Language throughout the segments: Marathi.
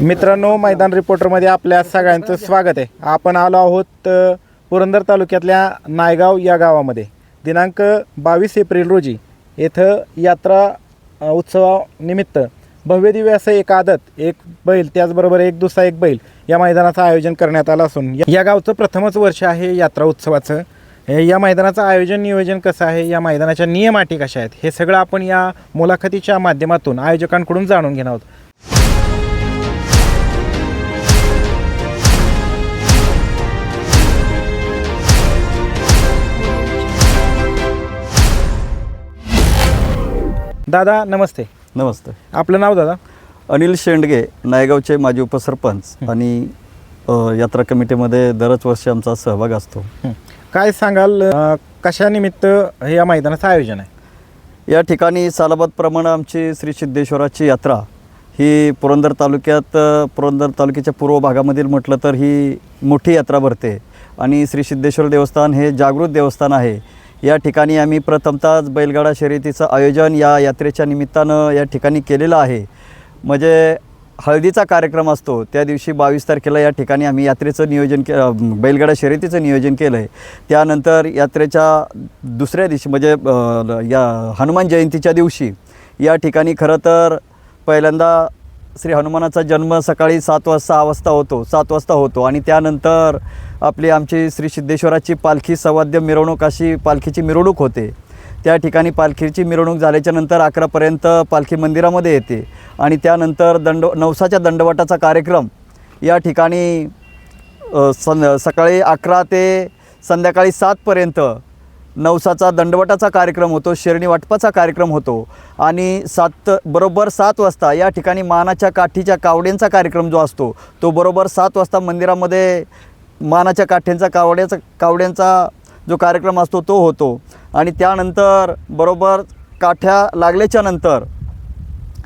मित्रांनो मैदान रिपोर्टरमध्ये आपल्या सगळ्यांचं स्वागत आहे. आपण आलो आहोत पुरंदर तालुक्यातल्या नायगाव या गावामध्ये. दिनांक बावीस एप्रिल रोजी येथं यात्रा उत्सवानिमित्त भव्यदिव्य असं एक आदत एक बैल त्याचबरोबर एक दुसरा एक बैल या मैदानाचं आयोजन करण्यात आलं असून या- या गावचं प्रथमच वर्ष आहे यात्रा उत्सवाचं. हे- या मैदानाचं आयोजन नियोजन कसं आहे या मैदानाच्या नियम अटी कशा आहेत हे सगळं आपण या मुलाखतीच्या माध्यमातून आयोजकांकडून जाणून घेणार आहोत. दादा नमस्ते. नमस्ते. आपलं नाव दादा? अनिल शेंडगे नायगावचे माजी उपसरपंच आणि अ, यात्रा कमिटीमध्ये दरच वर्षी आमचा सहभाग असतो. हं. काय सांगाल अ, कशानिमित्त हे या मैदानाचं आयोजन आहे? या ठिकाणी सालाबादप्रमाणे आमची श्री सिद्धेश्वराची यात्रा ही पुरंदर तालुक्यात अ, पुरंदर तालुक्याच्या पूर्व भागामधील म्हटलं तर ही मोठी यात्रा भरते. आणि श्री सिद्धेश्वर देवस्थान हे जागृत देवस्थान आहे. या ठिकाणी आम्ही प्रथमतःच बैलगाडा शर्यतीचं आयोजन या यात्रेच्या निमित्तानं या ठिकाणी केलेलं आहे. म्हणजे हळदीचा कार्यक्रम असतो त्या दिवशी बावीस तारखेला या ठिकाणी आम्ही यात्रेचं नियोजन के बैलगाडा शर्यतीचं नियोजन केलं आहे त्यानंतर यात्रेच्या दुसऱ्या दिवशी म्हणजे या हनुमान जयंतीच्या दिवशी या ठिकाणी खरं तर पहिल्यांदा श्री हनुमानाचा जन्म सकाळी सात वाजता सहा वाजता होतो सात वाजता होतो आणि त्यानंतर आपली आमची श्री सिद्धेश्वराची पालखी सवाद्य मिरवणूक अशी पालखीची मिरवणूक होते. त्या ठिकाणी पालखीची मिरवणूक झाल्याच्यानंतर अकरापर्यंत पालखी मंदिरामध्ये येते आणि त्यानंतर दंड नवसाच्या दंडवटाचा कार्यक्रम या ठिकाणी सं सकाळी अकरा ते संध्याकाळी सातपर्यंत नवसाचा दंडवटाचा कार्यक्रम होतो शेरणी वाटपाचा कार्यक्रम होतो आणि सात बरोबर सात वाजता या ठिकाणी मानाच्या काठीच्या कावड्यांचा कार्यक्रम जो असतो तो बरोबर सात वाजता मंदिरामध्ये मानाच्या काठ्यांचा कावड्याचा कावड्यांचा जो कार्यक्रम असतो तो होतो. आणि त्यानंतर बरोबर काठ्या लागल्याच्या नंतर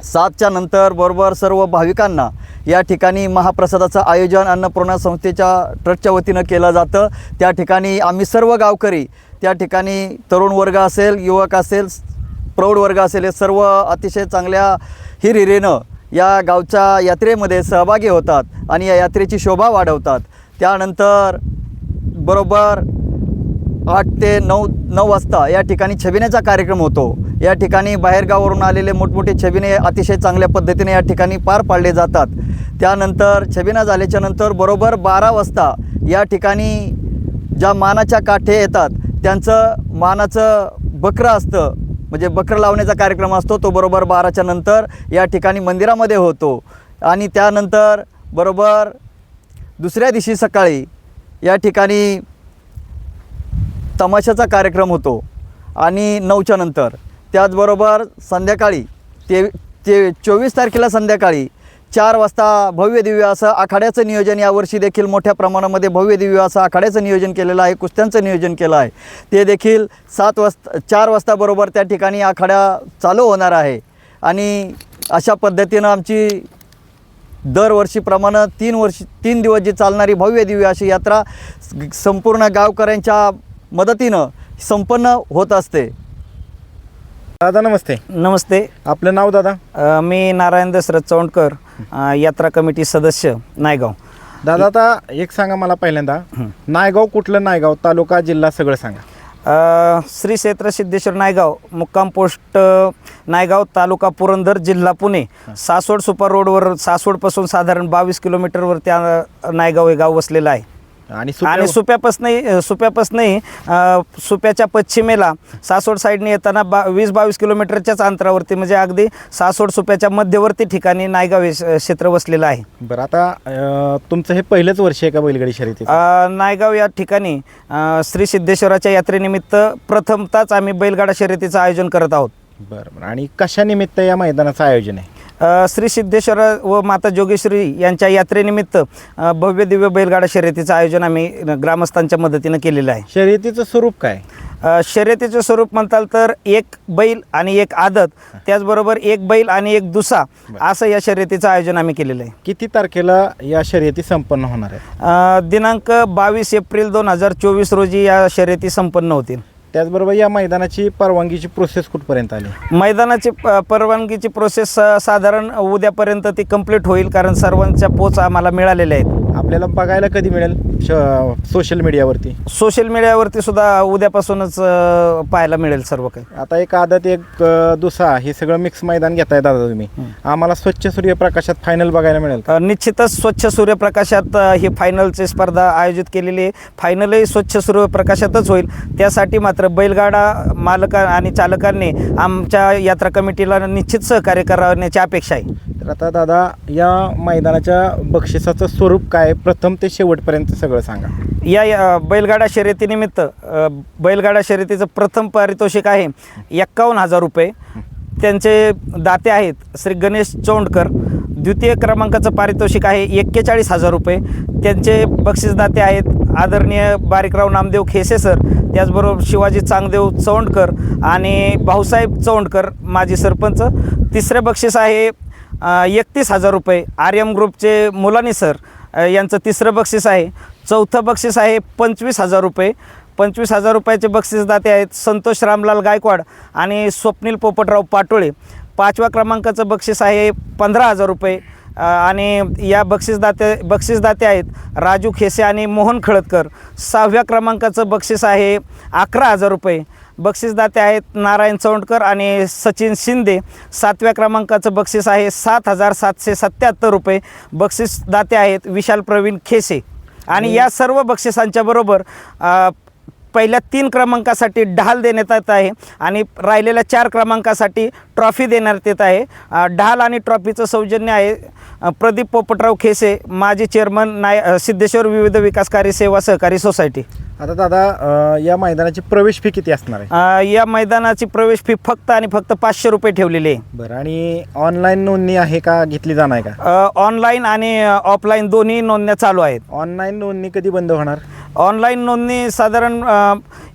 सातच्या नंतर बरोबर सर्व भाविकांना या ठिकाणी महाप्रसादाचं आयोजन अन्नपूर्णा संस्थेच्या ट्रस्टच्या वतीनं केलं जातं. त्या ठिकाणी आम्ही सर्व गावकरी त्या ठिकाणी तरुण वर्ग असेल युवक असेल प्रौढ वर्ग असेल हे सर्व अतिशय चांगल्या हिरिरेनं या गावच्या यात्रेमध्ये सहभागी होतात आणि या यात्रेची शोभा वाढवतात. त्यानंतर बरोबर आठ ते नऊ नऊ वाजता या ठिकाणी छबिण्याचा कार्यक्रम होतो. या ठिकाणी बाहेरगावावरून आलेले मोठमोठे छबिने अतिशय चांगल्या पद्धतीने या ठिकाणी पार पाडले जातात. त्यानंतर छबिना झाल्याच्यानंतर बरोबर बारा वाजता या ठिकाणी ज्या मानाच्या काठे येतात त्यांचं मानाचं बकरं असतं. म्हणजे बकरं लावण्याचा कार्यक्रम असतो तो बरोबर बाराच्या नंतर या ठिकाणी मंदिरामध्ये होतो. आणि त्यानंतर बरोबर दुसऱ्या दिवशी सकाळी या ठिकाणी तमाशाचा कार्यक्रम होतो. आणि नऊच्या नंतर त्याचबरोबर संध्याकाळी ते ते चोवीस तारखेला संध्याकाळी चार वाजता भव्य दिव्य असं आखाड्याचं नियोजन यावर्षी देखील मोठ्या प्रमाणामध्ये भव्य दिव्य असं आखाड्याचं नियोजन केलेलं आहे कुस्त्यांचं नियोजन केलं आहे. ते देखील सात वाजता चार वाजताबरोबर त्या ठिकाणी आखाडा चालू होणार आहे. आणि अशा पद्धतीनं आमची दरवर्षीप्रमाणे तीन वर्ष तीन दिवस जी चालणारी भव्य दिव्य अशी यात्रा संपूर्ण गावकऱ्यांच्या मदतीनं संपन्न होत असते. दादा नमस्ते. नमस्ते. आपलं नाव दादा? अ, मी नारायण दशरथ चौंडकर अ, यात्रा कमिटी सदस्य नायगाव. दादा आता एक सांगा मला पहिल्यांदा. नायगाव कुठलं नायगाव? तालुका जिल्हा सगळं सांगा. अ, श्री क्षेत्र सिद्धेश्वर नायगाव मुक्काम पोस्ट अ, नायगाव तालुका पुरंदर जिल्हा पुणे. सासवड सुपर रोडवर सासवडपासून साधारण बावीस किलोमीटरवर त्या नायगाव हे गाव वसलेलं आहे. आणि सुप्या- आणि सुप्यापासनंही सुप्यापासनंही सुप्याच्या पश्चिमेला सासवड साईडने येताना बा वीस बावीस किलोमीटरच्याच अंतरावरती म्हणजे अगदी सासवड सुप्याच्या मध्यवर्ती ठिकाणी नायगाव हे क्षेत्र वसलेलं आहे. बरं आता तुमचं हे पहिलंच वर्ष आहे का बैलगाडी शर्यती नायगाव या ठिकाणी श्री सिद्धेश्वराच्या यात्रेनिमित्त प्रथमताच आम्ही बैलगाडा शर्यतीचं आयोजन करत आहोत. बरं बरं. आणि कशानिमित्त या मैदानाचं आयोजन आहे? श्री सिद्धेश्वर व माता जोगेश्वरी यांच्या यात्रेनिमित्त भव्य दिव्य बैलगाडा शर्यतीचं आयोजन आम्ही ग्रामस्थांच्या मदतीनं केलेलं आहे. शर्यतीचं स्वरूप काय? शर्यतीचं स्वरूप म्हणताल तर एक बैल आणि एक आदत त्याचबरोबर एक बैल आणि एक दुसा असं या शर्यतीचं आयोजन आम्ही केलेलं आहे. किती तारखेला या शर्यती संपन्न होणार आहे दिनांक बावीस एप्रिल दोन हजार चोवीस रोजी या शर्यती संपन्न होतील. त्याचबरोबर या मैदानाची परवानगीची प्रोसेस कुठपर्यंत आली? मैदानाची प- परवानगीची प्रोसेस अ, साधारण उद्यापर्यंत ती कंप्लीट होईल कारण सर्वांच्या पोच आम्हाला मिळालेल्या आहेत. आपल्याला बघायला कधी मिळेल? सोशल मीडियावरती सोशल मीडियावरती सुद्धा उद्यापासूनच अ, पाहायला मिळेल सर्व काही. आता एक आदत एक अ, दुसरा हे सगळं मिक्स मैदान घेताय दादा तुम्ही. आम्हाला स्वच्छ सूर्यप्रकाशात फायनल बघायला मिळेल. का? अ, निश्चितच स्वच्छ सूर्यप्रकाशात अ, ही फायनलची स्पर्धा आयोजित केलेली आहे. फायनलही स्वच्छ सूर्यप्रकाशातच होईल. त्यासाठी मात्र बैलगाडा मालका आणि चालकांनी आमच्या यात्रा कमिटीला निश्चित सहकार्य करण्याची अपेक्षा आहे. तर आता दादा या मैदानाच्या बक्षिसाचं स्वरूप काय? प्रथम ते शेवटपर्यंत सगळं सांगा. या या बैलगाडा शर्यतीनिमित्त बैलगाडा शर्यतीचं प्रथम पारितोषिक आहे एक्कावन्न हजार रुपये. त्यांचे दाते आहेत श्री गणेश चोंडकर. द्वितीय क्रमांकाचं पारितोषिक आहे एक्केचाळीस हजार रुपये. त्यांचे बक्षीसदाते आहेत आदरणीय बारीकराव नामदेव खेसे सर त्याचबरोबर शिवाजी चांगदेव चौंडकर आणि भाऊसाहेब चौंडकर माजी सरपंच. तिसरे बक्षीस आहे एकतीस हजार रुपये. आर एम ग्रुपचे मुलानी सर यांचं तिसरं बक्षीस आहे. चौथं बक्षीस आहे पंचवीस हजार रुपये. पंचवीस हजार रुपयाचे बक्षीसदाते आहेत संतोष रामलाल गायकवाड आणि स्वप्नील पोपटराव पाटोळे. पाचव्या क्रमांकाचं बक्षीस आहे पंधरा हजार रुपये. आणि या बक्षीसदाते बक्षीसदाते आहेत राजू खेसे आणि मोहन खळदकर. सहाव्या क्रमांकाचं बक्षीस आहे अकरा हजार रुपये. बक्षीसदाते आहेत नारायण चौंडकर आणि सचिन शिंदे. सातव्या क्रमांकाचं बक्षीस आहे सात हजार सातशे सत्याहत्तर रुपये. बक्षीसदाते आहेत विशाल प्रवीण खेसे. आणि या सर्व बक्षिसांच्या बरोबर पहिल्या तीन क्रमांकासाठी ढाल देण्यात येत आहे आणि राहिलेल्या चार क्रमांकासाठी ट्रॉफी देण्यात येत आहे. ढाल आणि ट्रॉफीचं सौजन्य आहे प्रदीप पोपटराव खेसे माजी चेअरमन नाय सिद्धेश्वर विविध विकासकारी सेवा सहकारी सोसायटी. आता दादा अ, या मैदानाची प्रवेश फी किती असणार आहे? अ, या मैदानाची प्रवेश फी फक्त आणि फक्त पाचशे रुपये ठेवलेली आहे. बरं आणि ऑनलाईन नोंदणी आहे का घेतली जाणार आहे का? ऑनलाईन आणि ऑफलाईन दोन्ही नोंदण्या चालू आहेत. ऑनलाईन नोंदणी कधी बंद होणार? ऑनलाईन नोंदणी साधारण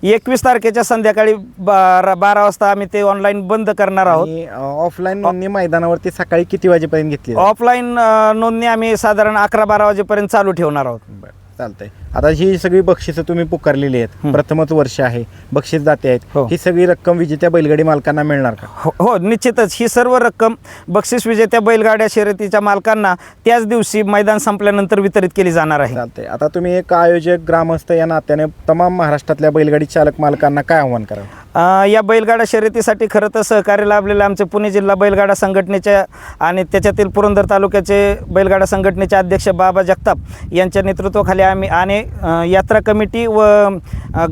एकवीस तारखेच्या संध्याकाळी बारा बारा वाजता आम्ही ते ऑनलाईन बंद करणार आहोत. आणि ऑफलाईन नोंदणी मैदानावरती सकाळी किती वाजेपर्यंत घेतली जाईल? ऑफलाईन अ, नोंदणी आम्ही साधारण अकरा बारा वाजेपर्यंत चालू ठेवणार आहोत. बरं. चालतंय. आता ही सगळी बक्षिसं तुम्ही पुकारलेली आहेत. प्रथमच वर्ष आहे. बक्षीस दाते आहेत. हो. ही सगळी रक्कम विजेत्या बैलगाडी मालकांना मिळणार का? हो हो निश्चितच. ही सर्व रक्कम बक्षीस विजेत्या बैलगाड्या शर्यतीच्या मालकांना त्याच दिवशी मैदान संपल्यानंतर वितरित केली जाणार आहे. चालतंय. आता तुम्ही एक आयोजक ग्रामस्थ या नात्याने तमाम महाराष्ट्रातल्या बैलगाडी चालक मालकांना काय आव्हान करा अ, या बैलगाडा शर्यतीसाठी खरं तर सहकार्य लाभलेले आमचे पुणे जिल्हा बैलगाडा संघटनेच्या आणि त्याच्यातील पुरंदर तालुक्याचे बैलगाडा संघटनेचे अध्यक्ष बाबा जगताप यांच्या नेतृत्वाखाली आम्ही आणि यात्रा कमिटी व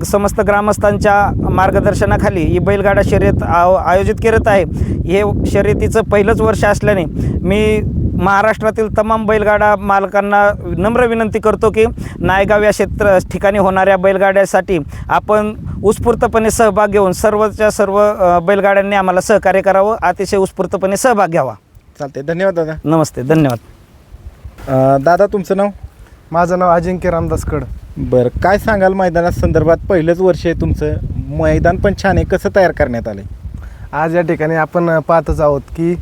समस्त ग्रामस्थांच्या मार्गदर्शनाखाली ही बैलगाडा शर्यत आयोजित करत आहे. हे शर्यतीचं पहिलंच वर्ष असल्याने मी महाराष्ट्रातील तमाम बैलगाडा मालकांना नम्र विनंती करतो की नायगाव या क्षेत्र ठिकाणी होणाऱ्या बैलगाड्यासाठी आपण उत्स्फूर्तपणे सहभाग घेऊन सर्वच्या सर्व बैलगाड्यांनी आम्हाला सहकार्य करावं अतिशय उत्स्फूर्तपणे सहभाग घ्यावा. चालतंय. धन्यवाद दादा. नमस्ते. धन्यवाद. दादा तुमचं नाव? माझं नाव अजिंक्य रामदास कड बरं काय सांगाल मैदाना संदर्भात? पहिलंच वर्ष आहे तुमचं. मैदान पण छान आहे. कसं तयार करण्यात आलं आज या ठिकाणी आपण पाहतच आहोत की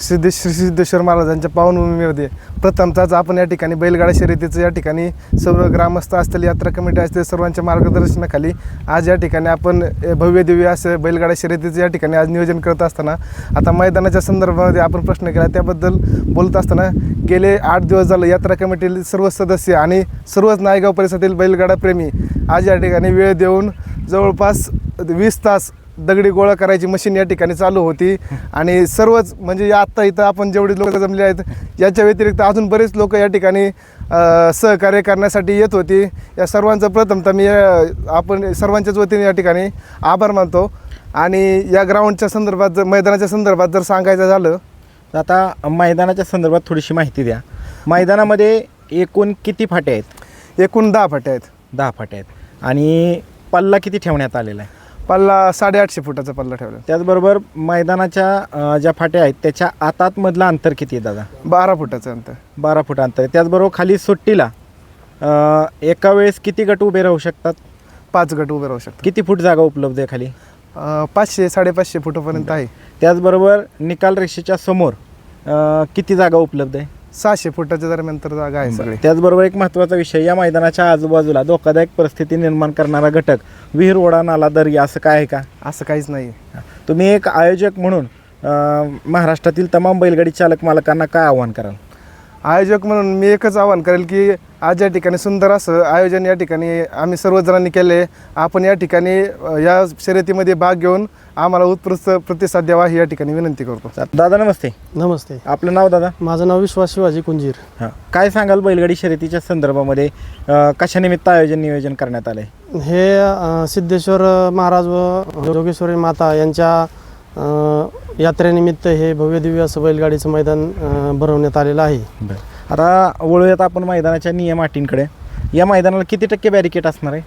सिद्धे श्री सिद्धेश्वर महाराजांच्या पावनभूमीमध्ये प्रथमतःच आपण या ठिकाणी बैलगाडा शर्यतीचं या ठिकाणी सर्व ग्रामस्थ असतील यात्रा कमिटी असतील सर्वांच्या मार्गदर्शनाखाली आज या ठिकाणी आपण भव्य दिव्य असं बैलगाडा शर्यतीचं या ठिकाणी आज नियोजन करत असताना आता मैदानाच्या संदर्भामध्ये आपण प्रश्न केला त्याबद्दल बोलत असताना गेले आठ दिवस झालं यात्रा कमिटीतील सर्व सदस्य आणि सर्वच नायगाव परिसरातील बैलगाडा प्रेमी आज या ठिकाणी वेळ देऊन जवळपास वीस तास दगडी गोळा करायची मशीन या ठिकाणी चालू होती. आणि सर्वच म्हणजे आत्ता इथं आपण जेवढे लोक जमले आहेत याच्या व्यतिरिक्त अजून बरेच लोक या ठिकाणी सहकार्य करण्यासाठी येत होती. या सर्वांचं प्रथमतः मी आपण सर्वांच्याच वतीने या ठिकाणी आभार मानतो. आणि या ग्राउंडच्या संदर्भात जर मैदानाच्या संदर्भात जर सांगायचं झालं. आता मैदानाच्या संदर्भात थोडीशी माहिती द्या. मैदानामध्ये एकूण किती फाटे आहेत? एकूण दहा फाट्या आहेत. दहा फाटे आहेत. आणि पल्ला किती ठेवण्यात आलेला आहे? पल्ला साडेआठशे फुटाचा पल्ला ठेवला त्याचबरोबर मैदानाच्या अं, ज्या फाट्या आहेत त्याच्या आतातमधलं अंतर किती आहे दादा? बारा फुटाचं अंतर. बारा फूट अंतर आहे. त्याचबरोबर खाली सुट्टीला अं, एका वेळेस किती गट उभे राहू शकतात? पाच गट उभे राहू शकतात. किती फूट जागा उपलब्ध आहे खाली? अ, पाचशे साडेपाचशे फुटापर्यंत आहे. त्याचबरोबर निकाल रेषेच्या समोर अं, किती जागा उपलब्ध आहे? सहाशे फुटाच्या दरम्यान तर जागा आहे सगळी. त्याचबरोबर एक महत्त्वाचा विषय या मैदानाच्या आजूबाजूला धोकादायक परिस्थिती निर्माण करणारा घटक विहीर ओढा नाला दर्या असं काय आहे का? असं काहीच नाही. तुम्ही एक आयोजक म्हणून अं, महाराष्ट्रातील तमाम बैलगाडी चालक मालकांना काय आव्हान कराल? आयोजक म्हणून मी एकच आवाहन करेल की आज या ठिकाणी सुंदर असं आयोजन या ठिकाणी आम्ही सर्वजणांनी केले. आपण या ठिकाणी या शर्यतीमध्ये भाग घेऊन आम्हाला उत्कृष्ट प्रतिसाद द्यावा ही या ठिकाणी विनंती करतो. दादा नमस्ते. नमस्ते. आपलं नाव दादा? माझं नाव विश्वास शिवाजी कुंजीर. हां. काय सांगाल बैलगाडी शर्यतीच्या संदर्भामध्ये? कशानिमित्त आयोजन नियोजन करण्यात आलंय? हे सिद्धेश्वर महाराज व जोगेश्वरी माता यांच्या यात्रेनिमित्त हे भव्य दिव्य असं बैलगाडीचं मैदान भरवण्यात आलेलं आहे. आता वळूयात आपण मैदानाच्या नियम अटींकडे. या मैदानाला किती टक्के बॅरिकेट असणार आहे?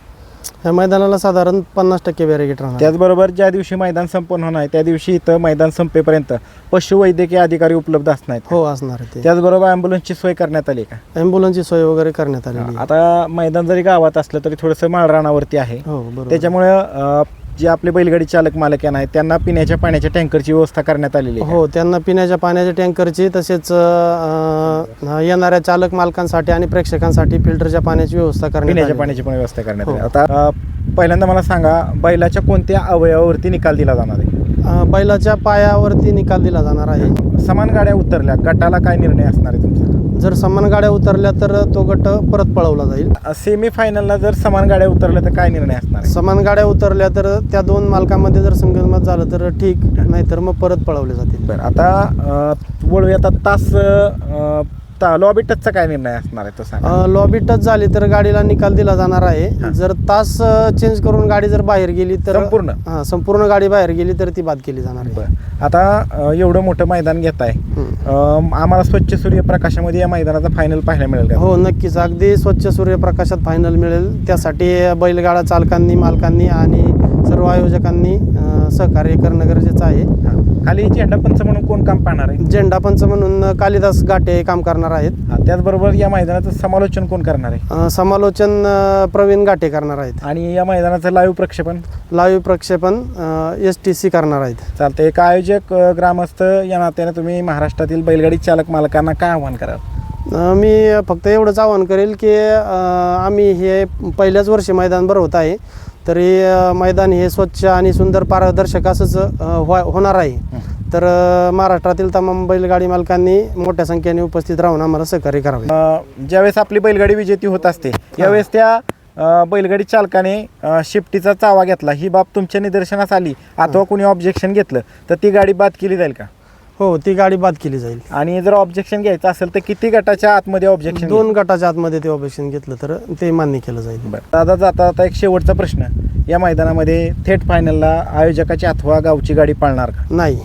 या मैदानाला साधारण पन्नास टक्के बॅरिकेट राहणार. त्याचबरोबर ज्या दिवशी मैदान संपन्न होणार आहे त्या दिवशी इथं मैदान संपेपर्यंत पशुवैद्यकीय अधिकारी उपलब्ध असणार आहेत हो असणार आहे ते. त्याचबरोबर ॲम्ब्युलन्सची सोय करण्यात आली का? ॲम्ब्युलन्सची सोय वगैरे करण्यात आहे. आता मैदान जरी गावात असलं तरी थोडंसं माळरानावरती आहे. हो बरोबर. त्याच्यामुळे जे आपले बैलगाडी चालक मालक आहेत त्यांना पिण्याच्या पाण्याच्या टँकरची व्यवस्था करण्यात आलेली आहे. हो त्यांना पिण्याच्या पाण्याच्या टँकरची तसेच अ, येणाऱ्या चालक मालकांसाठी आणि प्रेक्षकांसाठी फिल्टरच्या पाण्याची व्यवस्था करण्यात पिण्याच्या. पाण्याची पण व्यवस्था करण्यात आली. हो. आता अं, पहिल्यांदा मला सांगा बैलाच्या कोणत्या अवयवावरती निकाल दिला जाणार आहे? अ, बैलाच्या पायावरती निकाल दिला जाणार आहे. समान गाड्या उतरल्या गटाला काय निर्णय असणार आहे तुमचा? जर समान गाड्या उतरल्या तर तो गट परत पळवला जाईल. सेमी फायनलला जर समान गाड्या उतरल्या तर काय निर्णय असणार समान गाड्या उतरल्या तर त्या दोन मालकांमध्ये जर संगनमत झालं तर ठीक नाहीतर मग परत पळवले जातील. बरं आता अं, वळूया आता तास अं, ता- लॉबी टचचा काय निर्णय असणार आहे तो सांगा. लॉबी टच झाली तर गाडीला निकाल दिला जाणार आहे. जर तास चेंज करून गाडी जर बाहेर गेली तर संपूर्ण? हां संपूर्ण गाडी बाहेर गेली तर ती बाद केली जाणार आहे. बरं. आता एवढं मोठं मैदान घेत आहे. आम्हाला स्वच्छ सूर्यप्रकाशामध्ये या मैदानाचा फायनल पाहायला मिळेल का? हो नक्कीच. अगदी स्वच्छ सूर्यप्रकाशात फायनल मिळेल. त्यासाठी बैलगाडा चालकांनी मालकांनी आणि सर्व आयोजकांनी सहकार्य करणं गरजेचं आहे. खाली झेंडा पंच म्हणून कोण काम पाहणार आहे? झेंडा पंच म्हणून कालिदास गाठे काम करणार आहेत. त्याचबरोबर या मैदानाचं समालोचन कोण करणार आहे? समालोचन प्रवीण गाठे करणार आहेत. आणि या मैदानाचं लाईव्ह प्रक्षेपण? लाईव्ह प्रक्षेपण एस टी सी करणार आहेत. चालतं एक आयोजक ग्रामस्थ या नात्याने तुम्ही महाराष्ट्रातील बैलगाडी चालक मालकांना काय आव्हान कराल? मी फक्त एवढंच आवाहन करेल की आम्ही हे पहिल्याच वर्षी मैदान भरवत आहे. तरी अ, मैदान हे स्वच्छ आणि सुंदर पारदर्शक असंच होणार आहे. तर महाराष्ट्रातील तमाम बैलगाडी मालकांनी मोठ्या संख्येने उपस्थित राहून आम्हाला सहकार्य करावे. ज्यावेळेस आपली बैलगाडी विजेती होत असते यावेळेस त्या अं, बैलगाडी चालकाने अं, शिफ्टीचा चावा घेतला. ही बाब तुमच्या निदर्शनास आली. अथवा कोणी ऑब्जेक्शन घेतलं तर ती गाडी बाद केली जाईल का? हो ती गाडी बाद केली जाईल. आणि जर ऑब्जेक्शन घ्यायचं असेल तर किती गटाच्या आतमध्ये ऑब्जेक्शन दोन गटाच्या आतमध्ये ते ऑपरेशन घेतलं तर ते मान्य केलं जाईल. बरं. दादा जाता आता एक शेवटचा प्रश्न. या मैदानामध्ये थेट फायनलला आयोजकाची अथवा गावची गाडी पाळणार का? नाही.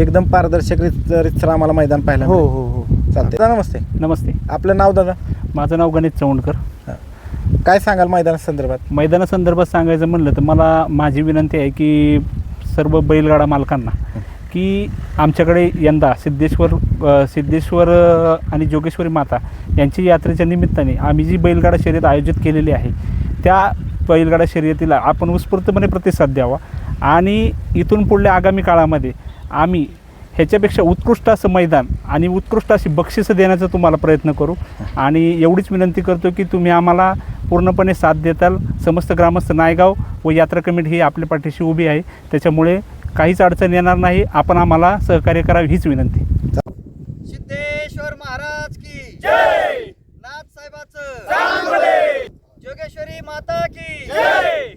एकदम पारदर्शक रित रितसर आम्हाला मैदान पाहायला हो. हो हो. चालतंय. दादा नमस्ते. नमस्ते. आपलं नाव दादा? माझं नाव गणेश चौंडकर. काय सांगाल मैदानासंदर्भात मैदानासंदर्भात सांगायचं म्हणलं तर मला माझी विनंती आहे की सर्व बैलगाडा मालकांना की आमच्याकडे यंदा सिद्धेश्वर सिद्धेश्वर आणि जोगेश्वरी माता यांची यात्रेच्या निमित्ताने आम्ही जी बैलगाडा शर्यत आयोजित केलेली आहे त्या बैलगाडा शर्यतीला आपण उत्स्फूर्तपणे प्रतिसाद द्यावा. आणि इथून पुढल्या आगामी काळामध्ये आम्ही ह्याच्यापेक्षा उत्कृष्ट असं मैदान आणि उत्कृष्ट अशी बक्षिसं देण्याचा तुम्हाला प्रयत्न करू. आणि एवढीच विनंती करतो की तुम्ही आम्हाला पूर्णपणे साथ देताल. समस्त ग्रामस्थ नायगाव व यात्रा कमिटी ही आपल्या पाठीशी उभी आहे. त्याच्यामुळे काहीच अडचण येणार नाही. आपण आम्हाला सहकार्य करावी हीच विनंती. सिद्धेश्वर महाराज की जय! नाथ साहेबाचं. जोगेश्वरी माता की जय!